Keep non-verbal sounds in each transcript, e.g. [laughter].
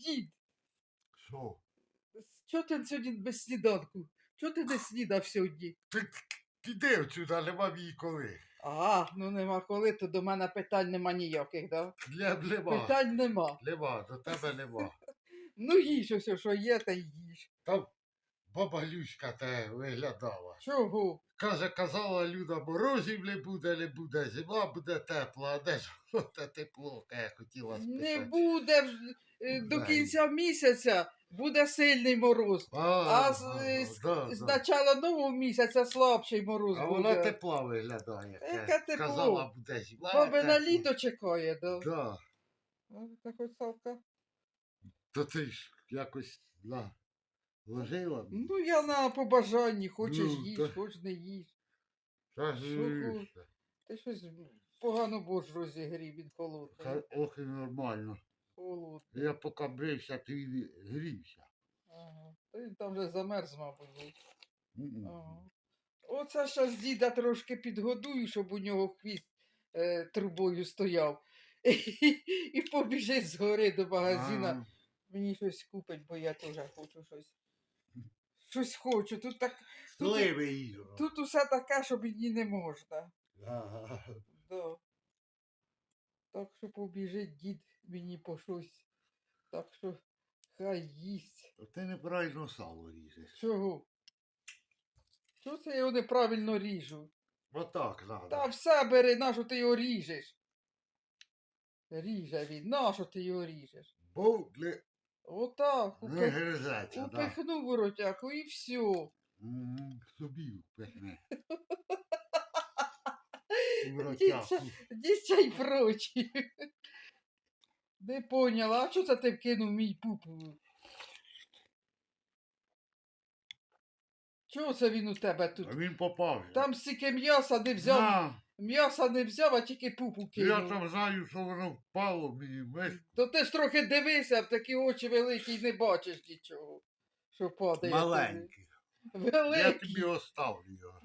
дід, Що? чого ти сьогодні без сніданку? Чого ти не снідав сьогодні? Ти піди отсюда, нема мені коли. А, ну нема коли, то до мене питань нема ніяких, да? Не, нема. Питань нема. Нема, до тебе нема. [laughs] Ну їж ось, що є, та й їж. Там баба Люська те виглядала. Чого? Каже, казала Люда, морозів не буде, не буде, зима буде тепла, а де ж воно те тепло, я хотіла Не буде в- е, до Дай. кінця місяця буде сильний мороз. А, з, е, з, да, з да. начала нового місяця слабший мороз А буде. вона тепла виглядає. Та яке те. тепло? Казала, буде зима. Баби на тепла. літо чекає, да. Да. Ну, Так ось Савка. То ти ж якось на, ложила? Ну, я на побажанні, хочеш Ну, їж, та- хочеш не їж. Та ж, Ти щось погано борщ розігрів, він холодний. Ох і нормально. Холодний. Я поки брився, то він грівся. Ага. Та він там вже замерз, мабуть. був. М-м. Ага. Оце щас діда трошки підгодую, щоб у нього хвіст е, трубою стояв. [laughs] І побіжить згори до магазина. А, Мені щось купить, бо я теж хочу щось. Щось хочу. Тут так. Тут, Сливи їжу. тут усе таке, що мені не можна. Ага. Да. Так що побіжить дід мені по щось. Так що хай їсть. Ти неправильно сало ріжеш. Чого? Чого це я його неправильно ріжу? Отак надо. Та все бери, нащо ти його ріжеш? Ріже він, нащо ти його ріжеш? Бо не, Отак, не упи... гризеться, да. упихнув у і все. М, Собі впихне. В ротяку. дідця й прочі. Не поняла, а чого це ти вкинув мій пупу? Чого це він у тебе тут? А він попав. же. Там стільки м'яса не взяв, На, м'яса не взяв, а тільки пупу кинув. я там знаю, що воно впало мені. в. То ти ж трохи дивися, в такі очі великі й не бачиш нічого. Що падає. Маленький. Я Великий. тобі оставлю його.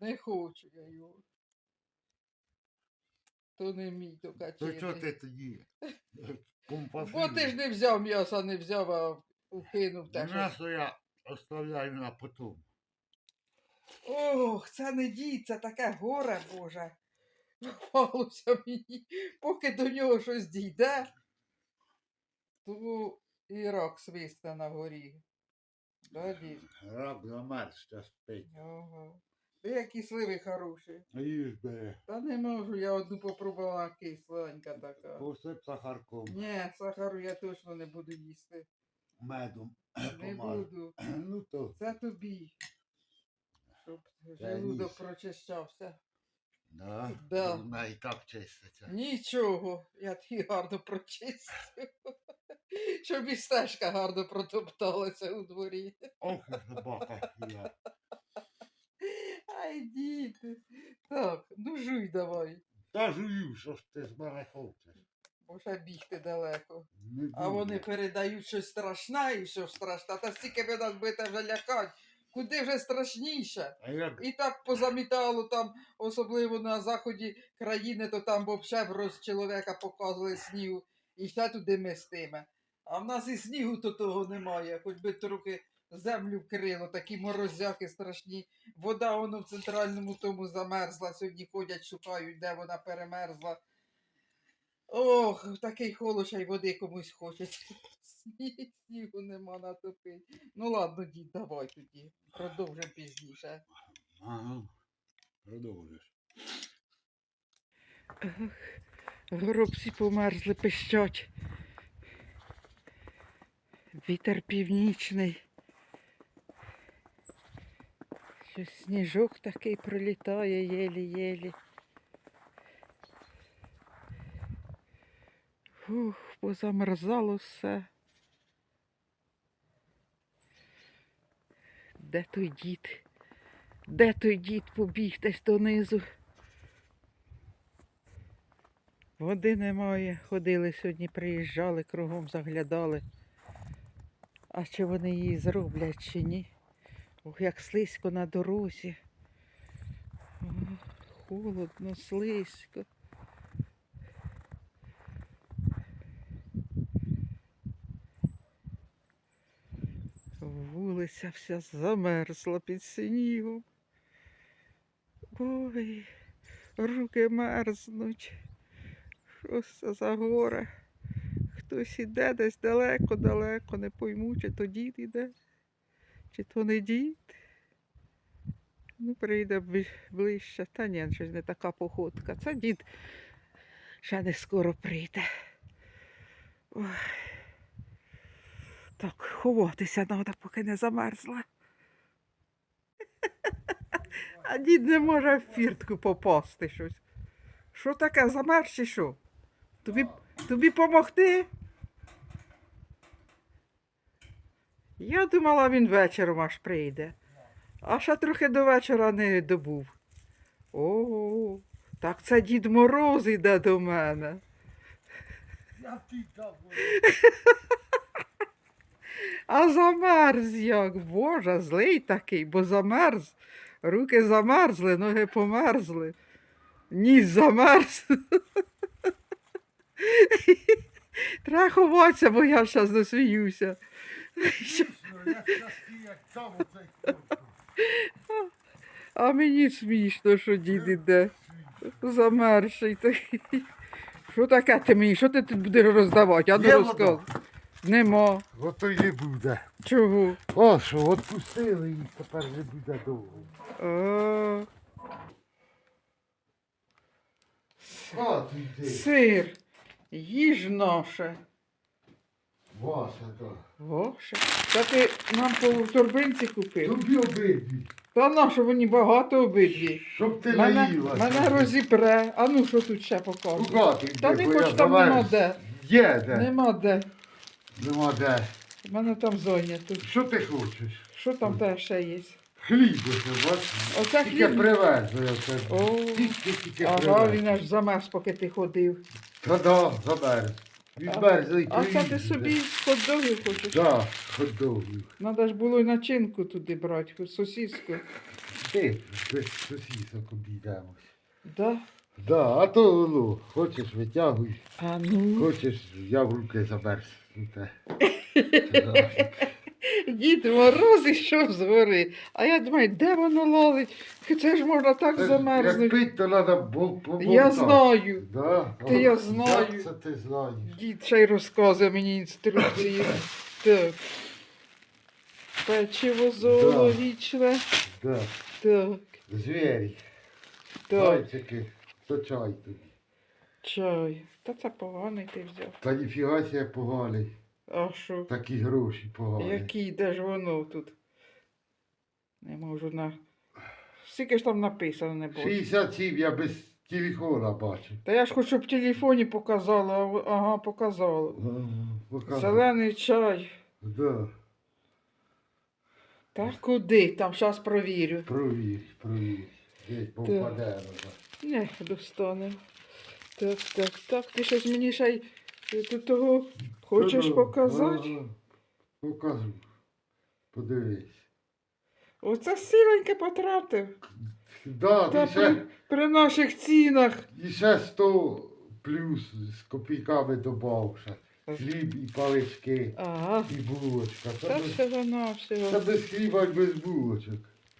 Не хочу я його. То не мій, то То качений. чого ти тоді? Бо ти ж не взяв м'яса, не взяв, а укинув те, що. М'ясо я оставляю на потом. Ох, це не дід, це таке горе, Боже. Попалося мені, поки до нього щось дійде, то і рак свисне на горі. Да, дід? Раб замерз, та спить. Ага. Ти які сливи хороші. Їж. Та не можу, я одну попробувала кисленька така. Посип сахарком, Ні, сахару я точно не буду їсти. медом. Не буду. Ну то, Це тобі. Щоб желудок ніс. прочищався. да, Да. вона і так чиститься. Нічого, я тобі гарно прочистю. [laughs] Щоб і стежка гарно протопталася у дворі. Ох, собака я. Ай, діти. Так, ну жуй давай, Та жую, що ж ти з мене хочеш. бо ще бігти далеко. Не А вони передають щось страшне і що страшне. Та стільки ви нас будете вже лякати. Куди вже страшніше? А як І так позамітало там, особливо на заході країни, то там взагалі в роз чоловіка показували снігу і ще туди мистиме. А в нас і снігу то того немає, хоч би трохи землю вкрило, такі морозяки страшні. Вода воно в центральному тому замерзла. Сьогодні ходять, шукають, де вона перемерзла. Ох, такий холод, ще й води комусь хочеться. Сні- Снігу нема натопити. Ну ладно, дід, давай тоді. Продовжимо пізніше. Ага. Продовжиш. Горобці померзли, пищать. Вітер північний. Щось сніжок такий пролітає єлі-єлі. Фух, позамерзало все. Де той дід? Де той дід побіг десь донизу? Води немає. Ходили сьогодні, приїжджали, кругом заглядали. А чи вони її зроблять чи ні? Ох, як слизько на дорозі. Холодно, слизько. Вулиця вся замерзла під снігом. Ой, руки мерзнуть. Що це за горе? Хтось іде десь далеко-далеко, не пойму, чи то дід іде, чи то не дід. Ну, прийде ближче. Та ні, щось не така походка. Це дід ще не скоро прийде. Ой. Так, ховатися треба, поки не замерзла. [laughs] А дід не може в фіртку попасти щось. Що таке, замерз чи що? Тобі, тобі помогти? Я думала, він вечором аж прийде. А ще трохи до вечора не добув. О, так це Дід Мороз іде до мене. Я ти. [laughs] А замерз як, Боже, злий такий, бо замерз. Руки замерзли, ноги померзли. Ніс замерз. Треба ховатися, бо я зараз засміюся. А мені смішно, що дід іде. Замерзший такий. Що таке ти мені? Що ти тут будеш роздавати? А ну Є розказуй. Нема. Ото й не буде. Чого? О, що, відпустили і тепер не буде довго. А, А, ти йди. сир. Їж наше. Вася, то. Ваше. Та ти нам по торбинці купив. Тобі обидві. Та на що мені багато обидві. Щоб ти Мене, наїлася. мене розіпре. А ну що тут ще ти Та не бо я хоч там нема де. Є де. Нема де. Нема де. У мене там зайнято. Що ти хочеш? Що там те ще є? Хліб ось, бачиш? Оце Тільки хліб. привезли оце. О, Тільки, тільки ага, привезли. він аж замерз, поки ти ходив. Та да, замерз. Він мерзлий А це ти собі хот-догів хочеш? Да, ходовий. Надо ж було й начинку туди брати, хоч сосиску. Ти без сосісок обійдемось. Да? Да, а то ну, хочеш витягуй, А ну. хочеш я в руки замерз. [laughs] Дід мороз ішов з гори. А я думаю, де воно ловить? Це ж можна так Це Як замерзнути. пить, то треба поболтати. Я знаю. Да? О, я знаю. Як це ти знаєш? Дід ще й розказує мені інструкції. [laughs] Так. Печиво зоологічне. Да. Так. Звірі, Так. зайчики, то чай тобі. Чай. Та це поганий ти взяв. Та ніфіга себе поганий. А що? Такі гроші погані. Який, де ж воно тут? Не можу на. Скільки ж там написано не було. 67 я без телефона бачу. Та я ж хоч щоб в телефоні показала, а ага, показала. Ага, показуй. Зелений чай. Да. Та куди? Там зараз провірю. Провір, провір. Десь попаде. вона. Не, достане. Так, так, так. Ти щось мені ще й е, тут того хочеш показати? Покажу. Подивись. Оце сіленьке потратив. Да, Та ще, при, при наших цінах. і ще 100 плюс з копійками добавши. Хліб і палички, Ага. і булочка. Це Та без, всього це навсього. без хліба і без булочок.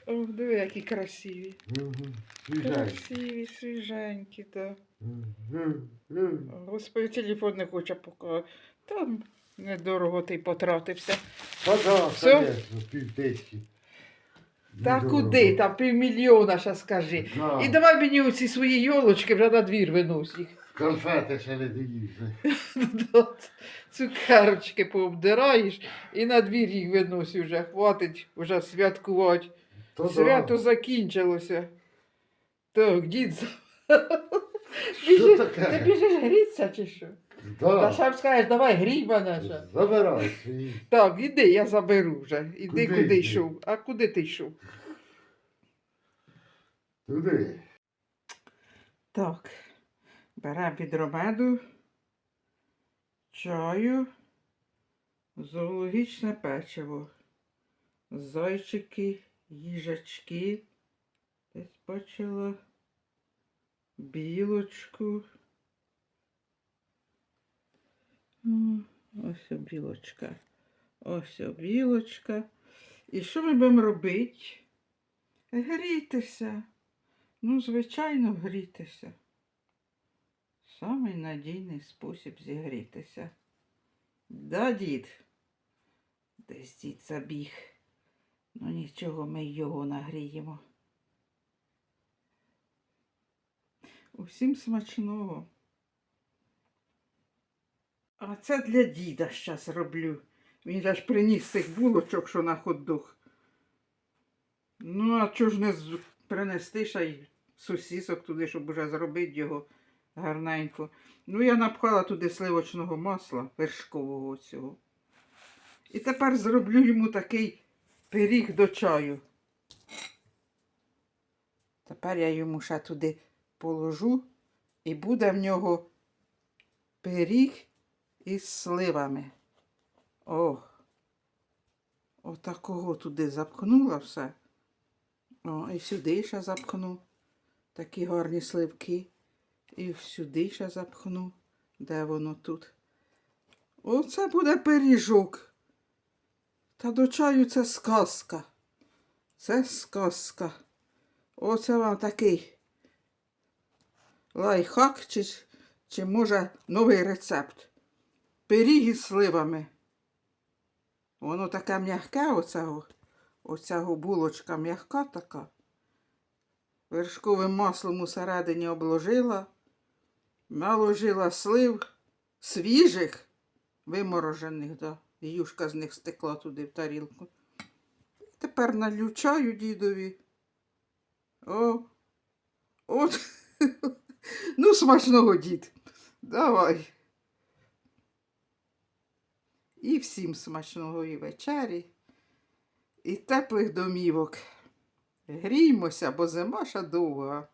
О, диви, які красиві. Угу. Красиві, свіженькі, так. Господи, телефон не хоче показати. Там недорого ти потратився. Та да, півтисячі. Та Недорого. куди? Там півмільйона, ще скажи. Да. І давай мені оці свої йолочки вже на двір винось їх. Конфети ще не доїзли. Да, [laughs] Цукерочки пообдираєш і на двір їх винось вже. Хватить вже святкувати. То Свято закінчилося. Так, дід. Що таке? Ти біжиш грітися чи що? Та Да. ще б скажеш, давай мене ще. Забирай. Так, іди, я заберу вже. Іди Куди куди, йди? йшов. А куди ти йшов? Туди. Так. Беремо відро меду, чаю, зоологічне печиво, зайчики, їжачки. Десь бачила білочку. Ось о білочка. Ось о білочка. І що ми будемо робити? Грітися. Ну, звичайно, грітися. Самий надійний спосіб зігрітися. Да, дід? Десь дід забіг. Ну нічого, ми його нагріємо. Усім смачного. А це для діда щас роблю. Він же приніс цих булочок, що на ходох. Ну, а чого ж не принести ще й сусісок туди, щоб уже зробити його гарненько. Ну, я напхала туди сливочного масла вершкового цього. І тепер зроблю йому такий пиріг до чаю. Тепер я йому ще туди положу, і буде в нього пиріг із сливами. О, отакого туди запхнула все. О, і сюди ще запхну. Такі гарні сливки. І сюди ще запхну. Де воно тут? Оце буде пиріжок. Та до чаю це сказка. Це сказка. Оце вам такий лайфхак, чи, чи може новий рецепт. Пиріг із сливами. Воно таке м'яке, оцього, оцього булочка м'яка така. Вершковим маслом усередині обложила, наложила слив свіжих, виморожених, да. Юшка з них стекла туди в тарілку. Тепер налью чаю дідові. О, от. [laughs] ну, смачного дід. Давай. І всім смачного і вечері, і теплих домівок. Гріймося, бо зима ще довга.